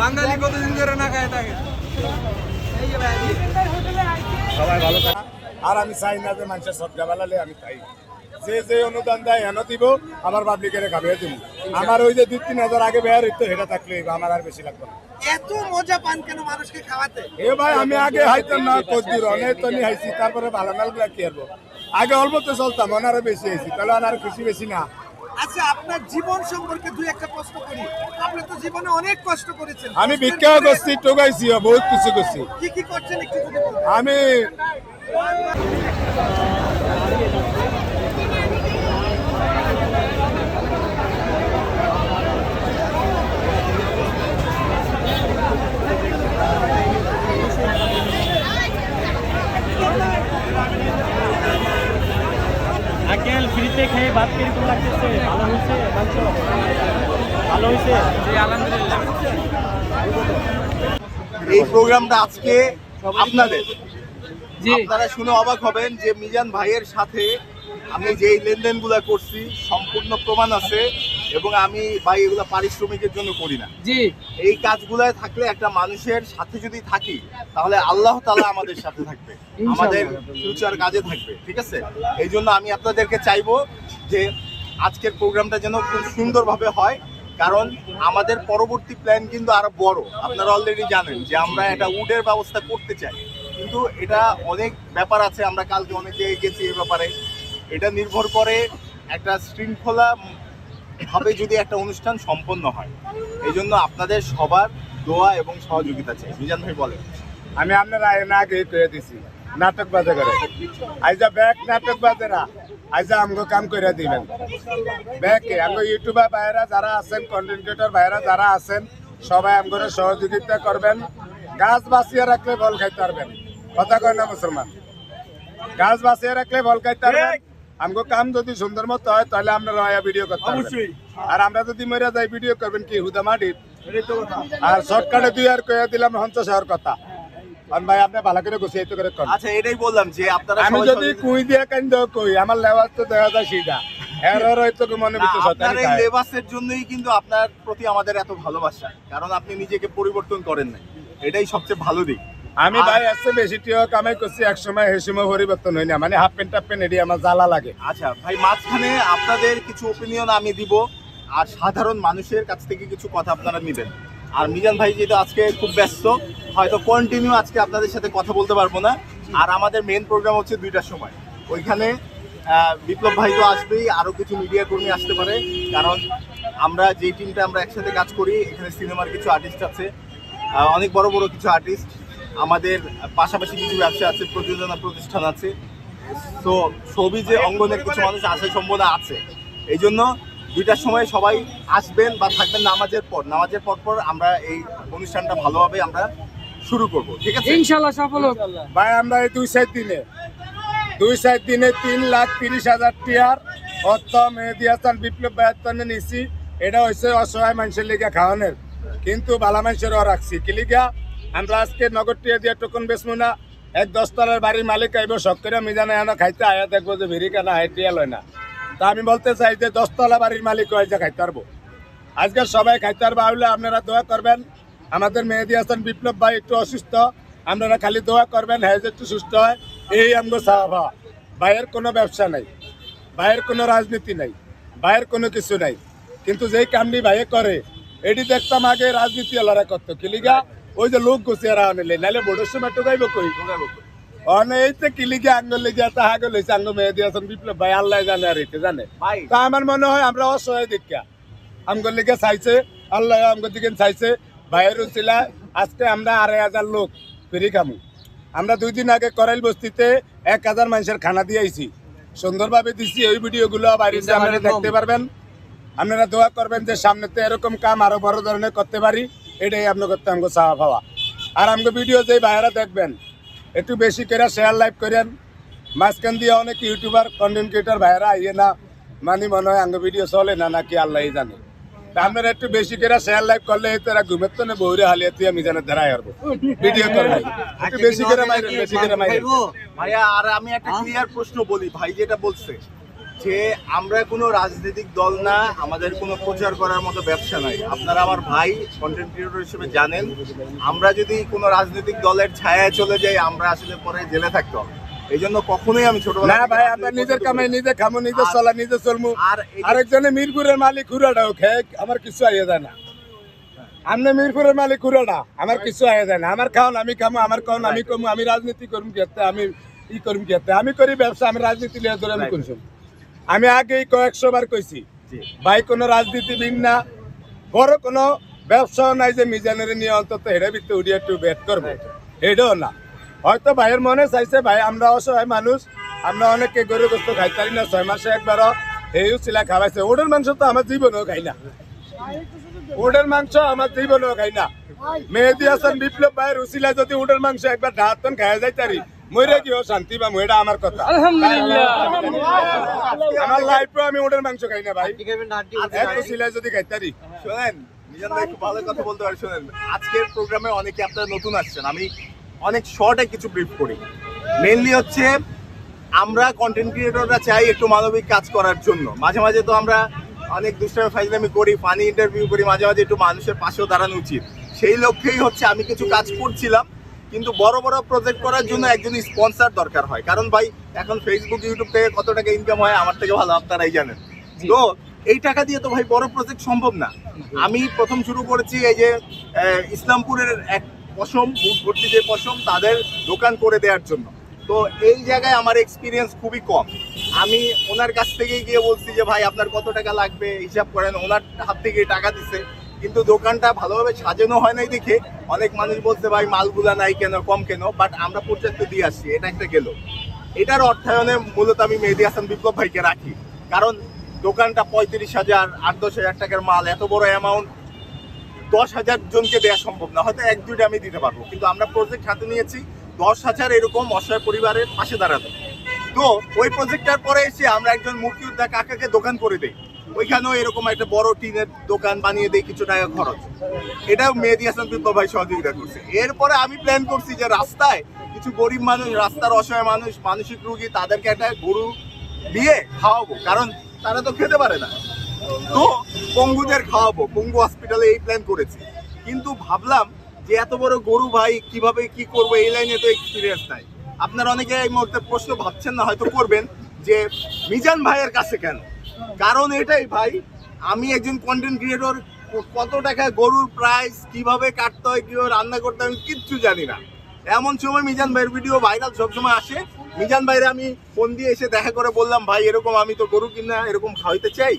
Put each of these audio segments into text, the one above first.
বাঙালি কতদিন ধরে না খায় থাকে। আর আমি চাই না যে মানুষের সবজা বালালে আমি চাই যে যে অনুদান দেয় হেন দিব আমার পাবলিকের খাবে দিব। আমার ওই যে দুই তিন হাজার আগে বেয়ার হইতো সেটা থাকলে আমার আর বেশি লাগবে না। এত মজা পান কেন মানুষকে খাওয়াতে? এ ভাই আমি আগে হাইতাম না কদ্দুর অনেক তো নি হাইছি তারপরে ভালো নালগুলা কি হারবো আগে অল্প তো চলতাম ওনারও বেশি হয়েছি তাহলে ওনার খুশি বেশি না। আচ্ছা আপনার জীবন সম্পর্কে দুই একটা প্রশ্ন করি। আপনি তো জীবনে অনেক কষ্ট করেছেন। আমি ভিক্ষাও করছি টোকাইছি বহুত কিছু করছি। কি কি করছেন একটু যদি? আমি আঙ্কেল ফ্রিতে খেয়ে ভাত কীরকম লাগতেছে। ভালো হয়েছে? মাংস ভালো হয়েছে? আলহামদুলিল্লাহ। এই প্রোগ্রামটা আজকে আপনাদের। যে আপনারা শুনে অবাক হবেন যে মিজান ভাইয়ের সাথে আমি যেই লেনদেনগুলো করছি সম্পূর্ণ প্রমাণ আছে এবং আমি ভাই এগুলো পারিশ্রমিকের জন্য করি না। জি। এই কাজগুলায় থাকলে একটা মানুষের সাথে যদি থাকি তাহলে আল্লাহ তালা আমাদের সাথে থাকবে। আমাদের ফিউচার কাজে থাকবে ঠিক আছে? এই জন্য আমি আপনাদেরকে চাইব যে আজকের প্রোগ্রামটা যেন খুব সুন্দরভাবে হয় কারণ আমাদের পরবর্তী প্ল্যান কিন্তু আরও বড়। আপনারা অলরেডি জানেন যে আমরা এটা উডের ব্যবস্থা করতে চাই। কিন্তু এটা অনেক ব্যাপার আছে আমরা কালকে অনেক জায়গায় গেছি এই ব্যাপারে। এটা নির্ভর করে একটা শৃঙ্খলা ভাবে যদি একটা অনুষ্ঠান সম্পন্ন হয়। এই জন্য আপনাদের সবার দোয়া এবং সহযোগিতা চাই। মিজান ভাই, বলেন। আমি আপনার না আগে কয়ে দিছি, নাটক বাজে করে। আইজা ব্যাগ নাটক বাজেরা আইজা আমগো কাম করে দিবেন। ব্যাগকে আমগো ইউটিউবার ভাইরা যারা আছেন কন্টেন্ট ক্রিয়েটর ভাইরা যারা আছেন, সবাই আমগো সহযোগিতা করবেন। গাছ বাঁচিয়ে রাখলে বল খাইতে পারবেন। কথা কয় না মুসলমান? গাছ বাঁচিয়ে রাখলে বল খাইতে পারবেন। আমগো কাম যদি সুন্দর মতো হয় তাহলে আপনারা আয়া ভিডিও করতে পারবেন। আর আমরা যদি মরে যাই ভিডিও করবেন কি হুদা মাটির? আর শর্টকাটে দুই আর কয়ে দিলাম হন্তস হওয়ার কথা। কারণ ভাই আপনি ভালো করে গুছিয়ে করে করেন। আচ্ছা এটাই বললাম যে আপনারা আমি যদি কুই দিয়ে কান্দ কই আমার লেবার তো দেখা যায় সিধা। এর ওর হয়তো মনে না, ভিতরে আপনার এই। লেবাসের জন্যই কিন্তু আপনার প্রতি আমাদের এত ভালোবাসা কারণ আপনি নিজেকে পরিবর্তন করেন নাই। এটাই সবচেয়ে ভালো দিক। আমি ভাই আসছে বেশি টিও কামাই করছি এক সময় হে সময় পরিবর্তন হয় না মানে হাফ প্যান্ট টাপ প্যান্ট এটি আমার জ্বালা লাগে। আচ্ছা ভাই মাঝখানে আপনাদের কিছু ওপিনিয়ন আমি দিব আর সাধারণ মানুষের কাছ থেকে কিছু কথা আপনারা নেবেন। আর মিজান ভাই যেহেতু আজকে খুব ব্যস্ত হয়তো কন্টিনিউ আজকে আপনাদের সাথে কথা বলতে পারব না। আর আমাদের মেন প্রোগ্রাম হচ্ছে দুইটার সময়। ওইখানে বিপ্লব ভাই তো আসবেই আরও কিছু মিডিয়া কর্মী আসতে পারে। কারণ আমরা যে টিমটা আমরা একসাথে কাজ করি এখানে সিনেমার কিছু আর্টিস্ট আছে। অনেক বড় বড় কিছু আর্টিস্ট আমাদের পাশাপাশি কিছু ব্যবসা আছে প্রযোজনা প্রতিষ্ঠান আছে। তো ছবি যে অঙ্গনের কিছু মানুষ আসার সম্ভাবনা আছে। এই জন্য দুইটার সময় সবাই আসবেন বা থাকবেন নামাজের পর। নামাজের পর পর আমরা এই অনুষ্ঠানটা ভালোভাবে আমরা শুরু করব। ঠিক আছে? ইনশাল্লাহ সফল হোক। ভাই আমরা এই দুই সাইড দিনে। দুই সাইড দিনে তিন লাখ তিরিশ হাজার টিয়ার অর্থ মেহেদি হাসান বিপ্লব বায়াত্তনে নিছি। এটা হচ্ছে অসহায় মানুষের লিগা খাওয়ানোর। কিন্তু বালা মানুষেরও রাখছি। কি লিগা? আমরা আজকে নগদ টিয়া দিয়ে টোকন বেচবো না। এক দশতলার বাড়ির মালিক আইব সব করে মিজানে এনে খাইতে আয়া দেখব যে ভিড়ি কেনা হয় লয় না। তা আমি বলতে চাই যে দশতলা বাড়ির মালিক হয় যে খাইতে পারব। আজকে সবাই খাইতে পারব হলে আপনারা দোয়া করবেন। আমাদের মেহেদি হাসান বিপ্লব ভাই একটু অসুস্থ, আপনারা খালি দোয়া করবেন হ্যাঁ যে একটু সুস্থ হয়, এই আমগো চাওয়া ভাইয়ের কোনো ব্যবসা নাই, ভাইয়ের কোনো রাজনীতি নাই, ভাইয়ের কোনো কিছু নাই। কিন্তু যেই কামটি ভাইয়ে করে এটি দেখতাম আগে রাজনীতি আলারা করতো। কিলিগা ওই যে লোক রাখা নিলে নাহলে বড়োর সময় টোকাইব কই? অনে এই তো কিলিগা আঙ্গুল লেগে এত হাগল হয়েছে আঙ্গ মেহেদি হাসান বিপ্লব ভাই আল্লাহ জানে আর এতে জানে। তা আমার মনে হয় আমরা অসহায় লিগে চাইছে আল্লাহ দিকে চাইছে ভাইয়ের উচিলা আজকে আমরা আড়াই হাজার লোক ফেরি খামু। আমরা দুই দিন আগে করাইল বস্তিতে এক হাজার মানুষের খানা দিয়ে দিয়েছি সুন্দরভাবে দিছি ওই ভিডিওগুলো বাড়িতে আপনারা দেখতে পারবেন। আপনারা দোয়া করবেন যে সামনে তো এরকম কাম আরও বড় ধরনের করতে পারি। এটাই আপনার করতে আমাকে চাওয়া পাওয়া আর আমাকে ভিডিও যে বাইরে দেখবেন, একটু বেশি করে শেয়ার লাইভ করেন। মাঝখান দিয়ে অনেক ইউটিউবার কন্টেন্ট ক্রিয়েটার ভাইরা আইয়ে না মানে মনে হয় আঙ্গ ভিডিও চলে না, নাকি আল্লাহ জানে। আপনারা একটু বেশি করে শেয়ার লাইভ করলে তারা ঘুমের তো না বউরে হালিয়ে তুই আমি জানে ধারাই আসব ভিডিও করবে একটু বেশি করে মাইরেন, বেশি করে ভাইয়া, আর আমি একটা ক্লিয়ার প্রশ্ন বলি, ভাই যেটা বলছে যে আমরা কোনো রাজনৈতিক দল না আমাদের কোনো প্রচার করার মতো ব্যবসা নাই। আপনারা আমার ভাই কন্টেন্ট ক্রিয়েটর হিসেবে জানেন আমরা যদি কোনো রাজনৈতিক দলের ছায়ায় চলে যাই আমরা আসলে পরে জেলে থাকতে হবে। এই জন্য কখনোই আমি না ভাই আমরা নিজের। কামাই নিজে খামো নিজে চলা নিজে চলমু। আর আরেকজনে মিরপুরের মালিক হুরাটাও খেয়ে আমার কিছু আইয়ে যায় না। আমনে মিরপুরের মালিক হুরাটা আমার কিছু আইয়ে যায় না। আমার খাওন আমি খামো আমার খাওন আমি কমু আমি রাজনীতি করুম কেতে আমি ই করুম কেতে আমি করি ব্যবসা আমি রাজনীতি লিয়ে ধরে আমি করছি আমি আগেই কয়েকশো বার কইছি। ভাই কোনো রাজনীতিবিদ না বড় কোনো ব্যবসাও নাই যে মিজানের নিয়ে অন্তত হেরে ভিত্তি উড়িয়ে একটু বেট করব। এটাও না। হয়তো ভাইয়ের মনে চাইছে ভাই আমরা অসহায় মানুষ আমরা অনেকে গরু গোস্ত খাইতে পারি না ছয় মাসে একবারও এইও চিলা খাওয়াইছে। ওটার মাংস তো আমার জীবনেও খাই না। ওটার মাংস আমার জীবনেও খাই না। মেহেদি হাসান বিপ্লব ভাইয়ের উচিলা যদি ওটার মাংস একবার ঢাহাতন খাওয়া যাই তারি মরে কি শান্তি বা এটা আমার কথা? আমার লাইফে আমি ওটার মাংস খাই না ভাই। এক উচিলা যদি খাইতারি শোনেন ভাই খুব ভালো কথা বলতে পারি শোনেন। আজকের প্রোগ্রামে অনেকে আপনারা নতুন আসছেন। আমি অনেক শর্টে কিছু ব্রিফ করি। মেইনলি হচ্ছে আমরা কন্টেন্ট ক্রিয়েটররা চাই একটু মানবিক কাজ করার জন্য। মাঝে মাঝে তো আমরা অনেক দুষ্টামি ফাইজলামি করি ফানি ইন্টারভিউ করি মাঝে মাঝে একটু মানুষের পাশেও দাঁড়ানো উচিত। সেই লক্ষ্যেই হচ্ছে আমি কিছু কাজ করছিলাম। কিন্তু বড় বড় প্রজেক্ট করার জন্য একজন স্পন্সর দরকার হয়। কারণ ভাই এখন ফেসবুক ইউটিউব থেকে কত টাকা ইনকাম হয় আমার থেকে ভালো আপনারাই জানেন। তো এই টাকা দিয়ে তো ভাই বড় প্রজেক্ট সম্ভব না। আমি প্রথম শুরু করেছি এই যে ইসলামপুরের এক পশম ভর্তি যে পশম তাদের দোকান করে দেওয়ার জন্য। তো এই জায়গায় আমার এক্সপিরিয়েন্স খুবই কম। আমি ওনার কাছ থেকেই গিয়ে বলছি যে ভাই আপনার কত টাকা লাগবে? হিসাব করেন ওনার হাত থেকে টাকা দিছে। কিন্তু দোকানটা ভালোভাবে সাজানো হয় নাই দেখে অনেক মানুষ বলছে, ভাই, মালগুলা নাই কেন? কম কেন? বাট আমরা পর্যাপ্ত দিয়ে আসছি, এটা একটা গেল। এটার অর্থায়নে মূলত আমি মেহেদি হাসান বিপ্লব ভাইকে রাখি। কারণ দোকানটা পঁয়ত্রিশ হাজার, আট দশ হাজার টাকার মাল, এত বড় অ্যামাউন্ট দশ হাজার জনকে দেওয়া সম্ভব না। হয়তো এক, দুইটা আমি দিতে পারব, কিন্তু আমরা প্রজেক্ট হাতে নিয়েছি, দশ হাজার এরকম অসহায় পরিবারের পাশে দাঁড়াতে। তো ওই প্রজেক্টটার পরে এসে আমরা একজন মুক্তিযোদ্ধা কাকাকে দোকান করে দিই। ওইখানেও এরকম একটা বড় টিনের দোকান বানিয়ে দেয় কিছু টাকা খরচ। এটাও মেহেদি হাসান বিপ্লব ভাই সহযোগিতা করছে। এরপরে আমি প্ল্যান করছি যে রাস্তায় কিছু গরিব মানুষ, রাস্তার অসহায় মানুষ, মানসিক রোগী, তাদেরকে একটা গরু দিয়ে খাওয়াবো। কারণ তারা তো খেতে পারে না। তো পঙ্গুদের খাওয়াবো। পঙ্গু হসপিটালে এই প্ল্যান করেছি। কিন্তু ভাবলাম যে এত বড় গরু ভাই কীভাবে কি করব, এই লাইনে তো এক্সপিরিয়েন্স নাই। আপনারা অনেকে এই মুহূর্তে প্রশ্ন ভাবছেন না, হয়তো করবেন, যে মিজান ভাইয়ের কাছে কেন? কারণ এটাই ভাই, আমি একজন কন্টেন্ট ক্রিয়েটর কত টাকা গরুর প্রাইস কীভাবে কাটতে হয়, কীভাবে রান্না করতে হয়, আমি কিচ্ছু জানি না। এমন সময় মিজান ভাইয়ের ভিডিও ভাইরাল সবসময় আসে। মিজান ভাইরে আমি ফোন দিয়ে এসে দেখা করে বললাম, ভাই, এরকম আমি তো গরু কিনা এরকম খাওয়াইতে চাই?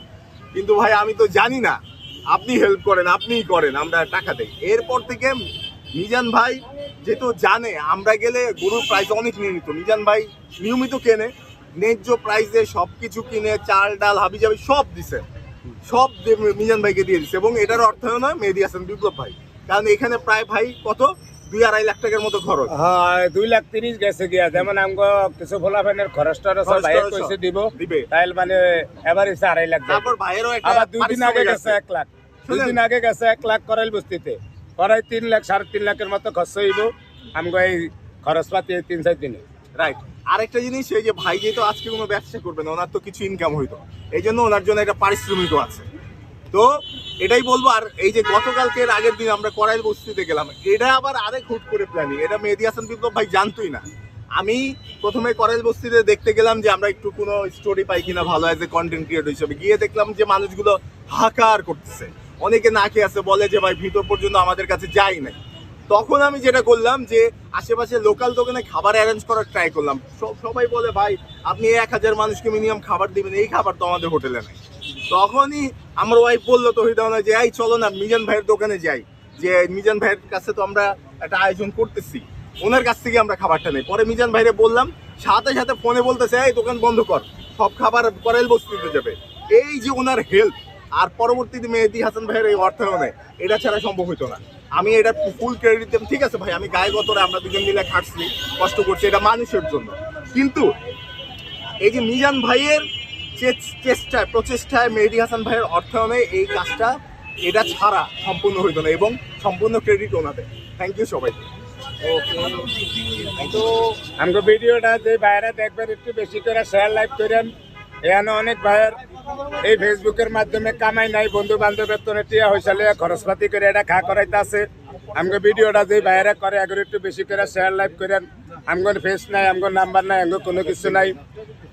কিন্তু ভাই, আমি তো জানি না। আপনি হেল্প করেন, আপনিই করেন, আমরা টাকা দেই। এরপর থেকে মিজান ভাই যেহেতু জানে, আমরা গেলে গরুর প্রাইস অনেক নিয়মিত। মিজান ভাই নিয়মিত কেনে ন্যায্য প্রাইসে সব কিছু কিনে চাল ডাল হাবি জাবি সব দিছে। সব মিজান ভাইকে দিয়ে দিচ্ছে এবং এটার অর্থায়ন মেহেদি হাসান বিপ্লব ভাই। কারণ এখানে প্রায় ভাই কত? দুই আড়াই লাখ টাকার মতো খরচ। হ্যাঁ দুই লাখ তিরিশ গেছে গিয়া। যেমন আমগো কিছু ফোলাফানের খরচ টরচ ভাইয়ের কইছে দিব। দিবে। তাইল মানে এসে আড়াই লাখ। তারপর ভাইয়েরও একটা আবার দুই দিন আগে গেছে এক লাখ। দুই দিন আগে গেছে এক লাখ করাইল বস্তিতে। করাই তিন লাখ সাড়ে তিন লাখের মতো খরচ হইব আমগো এই খরচ পাতি তিন চার দিনে। রাইট আরেকটা জিনিস, এই যে ভাই যেহেতু আজকে কোনো ব্যবসা করবে না, ওনার তো কিছু ইনকাম হইতো। এই জন্য ওনার জন্য একটা পারিশ্রমিকও আছে। তো এটাই বলব, আর এই যে গতকালকের আগের দিন আমরা করাইল বস্তিতে গেলাম, এটা আবার আরেক হুট করে প্ল্যানিং এটা মেহেদি হাসান বিপ্লব ভাই জানতোই না। আমি প্রথমে করাইল বস্তিতে দেখতে গেলাম যে আমরা একটু কোনো স্টোরি পাই কিনা ভালো অ্যাজ এ কন্টেন্ট ক্রিয়েটর হিসেবে। গিয়ে দেখলাম যে মানুষগুলো হাহাকার করতেছে। অনেকে না খেয়ে আছে, বলে যে ভাই ভিতর পর্যন্ত আমাদের কাছে যাই নাই। তখন আমি যেটা করলাম যে আশেপাশে লোকাল দোকানে খাবার অ্যারেঞ্জ করার ট্রাই করলাম। সব, সবাই বলে, ভাই, আপনি এক হাজার মানুষকে মিনিমাম খাবার দিবেন, এই খাবার তো আমাদের হোটেলে নেই। তখনই আমার ওয়াইফ বলল তহিদানা যে এই চলো না, মিজান ভাইয়ের দোকানে যাই। যে মিজান ভাইয়ের কাছে তো আমরা একটা আয়োজন করতেছি, ওনার কাছ থেকে আমরা খাবারটা নেই। পরে মিজান ভাইরে বললাম, সাথে সাথে ফোনে বলতেছে, এই, দোকান বন্ধ কর, সব খাবার করেল বস্তিতে যাবে। এই যে ওনার হেল্প আর পরবর্তীতে মেহেদি হাসান ভাইয়ের এই অর্থায়নে, এটা ছাড়া সম্ভব হতো না। আমি এটা ফুল ক্রেডিট দেব ঠিক আছে ভাই, আমি গায়ে গতরে আমরা দুজন মিলে খাটছি, কষ্ট করছি, এটা মানুষের জন্য। কিন্তু এই যে মিজান ভাইয়ের চেষ্টায়, প্রচেষ্টায় মেহেদি হাসান ভাইয়ের অর্থায়নে এই কাজটা এটা ছাড়া সম্পূর্ণ হইতো না এবং সম্পূর্ণ ক্রেডিট ওনাদের। থ্যাংক ইউ সবাই। তো আমাকে ভিডিওটা যে ভাইরা দেখবেন, একটু বেশি করে শেয়ার লাইক করেন। এখানে অনেক ভাইয়ের এই ফেসবুকের মাধ্যমে কামাই নাই বন্ধু বান্ধবের তো টিয়া হয়েছিল খরচপাতি করে এটা খা করাইতে আছে আমাকে ভিডিওটা যে ভাইরা করে, এগুলো একটু বেশি করে শেয়ার লাইক করেন। আমগর ফেস নাই, আমগর নাম্বার নাই আমগর কোনো কিছু নাই।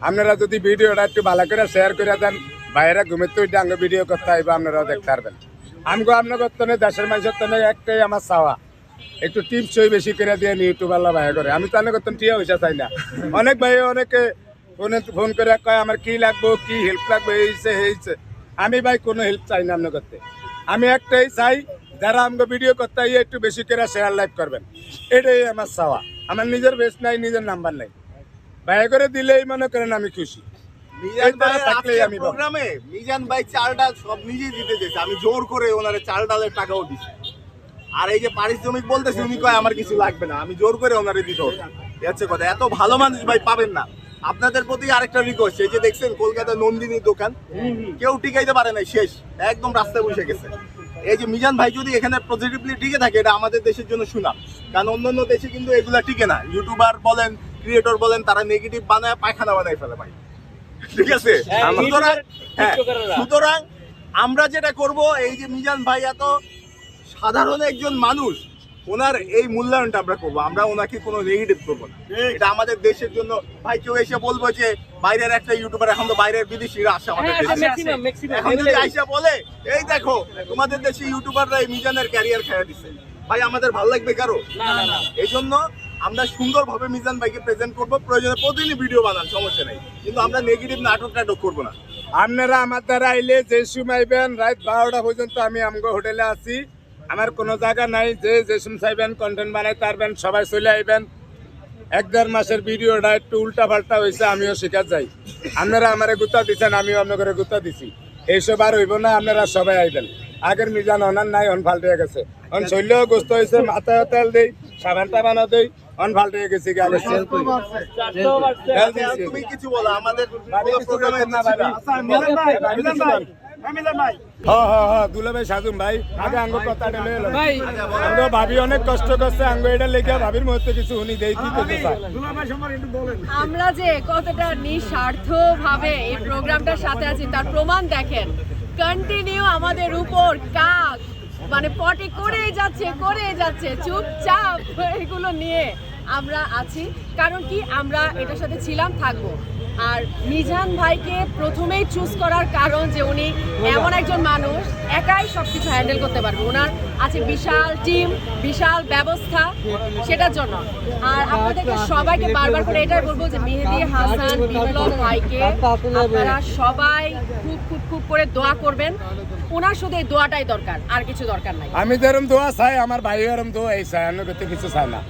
আপনারা যদি ভিডিওটা একটু ভালো করে শেয়ার করে দেন, ভাইয়েরা ঘুমের তো আঙ্গ ভিডিও করতে আইবা, আপনারাও দেখতে পারবেন। আমগো আপনার তো দেশের মানুষের তো একটাই আমার চাওয়া। একটু টিপস বেশি করে দিয়ে ইউটিউব আল্লাহ ভাই করে। আমি তো অনেক টিয়া হইসা চাই না। অনেক ভাই অনেকে ফোনে ফোন করে কয় আমার কি লাগবো? কি হেল্প লাগবে? এইছে এইছে আমি ভাই কোনো হেল্প চাই না আপনার করতে আমি একটাই চাই যারা আমাকে ভিডিও করতে একটু বেশি করে শেয়ার লাইক করবেন। এটাই আমার চাওয়া। আমার নিজের বেশ নাই নিজের নাম্বার নাই। ভাই করে দিলেই মনে করেন আমি খুশি। প্রোগ্রামে মিজান ভাই চাল ডাল সব নিজেই দিতে চেয়েছে আমি জোর করে ওনারে ডালের টাকাও দিছি। আর এই যে পারিশ্রমিক বলতেছে উনি কয় আমার কিছু লাগবে না। আমি জোর করে ওনারে দিতে হবে হচ্ছে কথা। এত ভালো মানুষ ভাই পাবেন না। আপনাদের প্রতি আরেকটা রিকোয়েস্ট এই যে দেখছেন কলকাতা নন্দিনীর দোকান কেউ টিকাইতে পারে নাই শেষ একদম রাস্তায় বসে গেছে। এই যে মিজান ভাই যদি এখানে পজিটিভলি টিকে থাকে এটা আমাদের দেশের জন্য সুনাম। কারণ অন্যান্য দেশে কিন্তু এগুলা টিকে না। ইউটিউবার বলেন ক্রিয়েটর বলেন তারা নেগেটিভ বানায় পায়খানা বানায় ফেলে ভাই। ঠিক আছে? হ্যাঁ, সুতরাং হ্যাঁ, সুতরাং আমরা যেটা করব এই যে মিজান ভাই এত সাধারণ একজন মানুষ ওনার এই মূল্যায়নটা আমরা করব। আমরা ওনাকে কোনো নেগেটিভ করব না। এটা আমাদের দেশের জন্য ভাই কেউ এসে বলব যে বাইরের একটা ইউটিউবার এখন তো বাইরের বিদেশিরা আসে আমাদের হ্যাঁ, দেশে। ম্যাক্সিমাম এখন যদি আইসা বলে এই দেখো তোমাদের দেশে ইউটিউবাররা এই মিজানের ক্যারিয়ার খেয়ে দিছে। ভাই আমাদের ভালো লাগবে কারও? না না না। এই জন্য আমরা সুন্দরভাবে মিজান ভাইকে প্রেজেন্ট করব। প্রয়োজনে প্রতিদিনই ভিডিও বানান সমস্যা নেই। কিন্তু আমরা নেগেটিভ নাটক নাটক করব না। আপনারা আমার দ্বারা আইলে যে সময় আইবেন রাত বারোটা পর্যন্ত আমি আমগো হোটেলে আছি। আমার কোনো জায়গা নাই যে যে সময় চাইবেন কন্টেন্ট বানাই পারবেন সবাই চলে আইবেন। এক দেড় মাসের ভিডিওটা একটু উল্টা পাল্টা হয়েছে আমিও শিখা যাই। আপনারা আমারে গুতা দিচ্ছেন আমিও আপনাকে গুতা দিছি। এইসব আর হইব না আপনারা সবাই আইবেন। আগের মিজান অনার নাই অন ফাল্টে গেছে। অন শৈলেও গোস্ত হয়েছে মাথায় তেল দেই সাবান টাবানও দেই অন ফাল্টে গেছে কি আগে। তুমি কিছু বলো আমাদের হ্যাঁ হ্যাঁ হ্যাঁ দুলা ভাই আগে আঙ্গ কথা লয়ে ভাই। আঙ্গ ভাবি অনেক কষ্ট করছে আঙ্গ এটা লেগে ভাবির মধ্যে কিছু শুনি দেই কি করতে আমরা যে কতটা নিঃস্বার্থ ভাবে এই প্রোগ্রামটার সাথে আছি তার প্রমাণ দেখেন। কন্টিনিউ আমাদের উপর কাক মানে পটি করেই যাচ্ছে করেই যাচ্ছে চুপচাপ এগুলো নিয়ে আমরা আছি। কারণ কি আমরা এটার সাথে ছিলাম থাকব। আর মিজান ভাইকে প্রথমেই চুজ করার কারণ যে উনি এমন একজন মানুষ একাই সব কিছু হ্যান্ডেল করতে পারবে। ওনার আছে বিশাল টিম বিশাল ব্যবস্থা সেটার জন্য। আর আপনাদেরকে সবাইকে বারবার করে এটাই বলব যে মেহেদি হাসান বিপ্লব ভাইকে আপনারা সবাই খুব খুব খুব করে দোয়া করবেন। ওনার শুধু এই দোয়াটাই দরকার আর কিছু দরকার নাই। আমি যেরম দোয়া চাই আমার ভাই এরম দোয়া এই চাই অন্য কিছু কিছু চাই না।